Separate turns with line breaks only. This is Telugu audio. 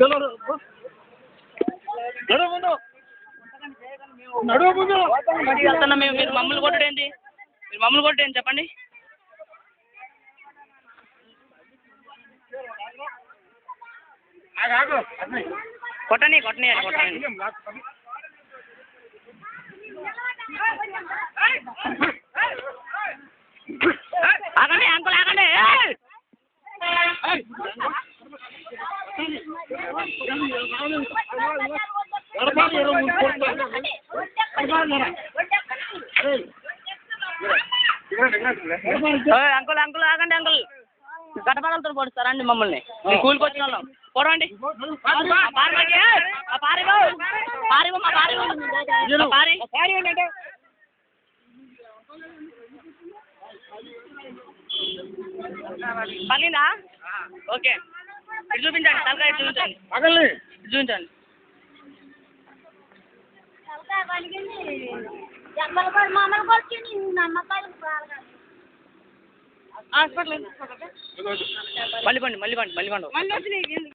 నడువు ముందు. నడువు ముందు.
బయటికి వెళ్తున్నా మేము మీరు మమ్మల్ని కొట్టడేంటి? మీరు మమ్మల్ని కొట్టేంటి చెప్పండి. కొట్టని కొట్టని కొట్టండి ఆగండి అంకుల్ ఆగండి. అంకుల్ అంకుల్ ఆగండి అంకుల్ గడపడలతో పొడుస్తారండి మమ్మల్ని. మేము కూలికి వచ్చిన వాళ్ళం. పొడవండి. ఆ పారి మాకి, ఏయ్! ఆ పారి ఇవ్వు. పారి ఇవ్వు, మా పారి ఇవ్వు. మా పారి. పగిలిందా ఓకే. ఇటు చూపించండి. తలకాయ ఇటు చూపించండి
పగల్ని.
ఇటు చూపించండి
నమ్మకాలు
హాస్పిటల్ మళ్ళీ పండి మళ్ళీ పండి మళ్ళీ పండు.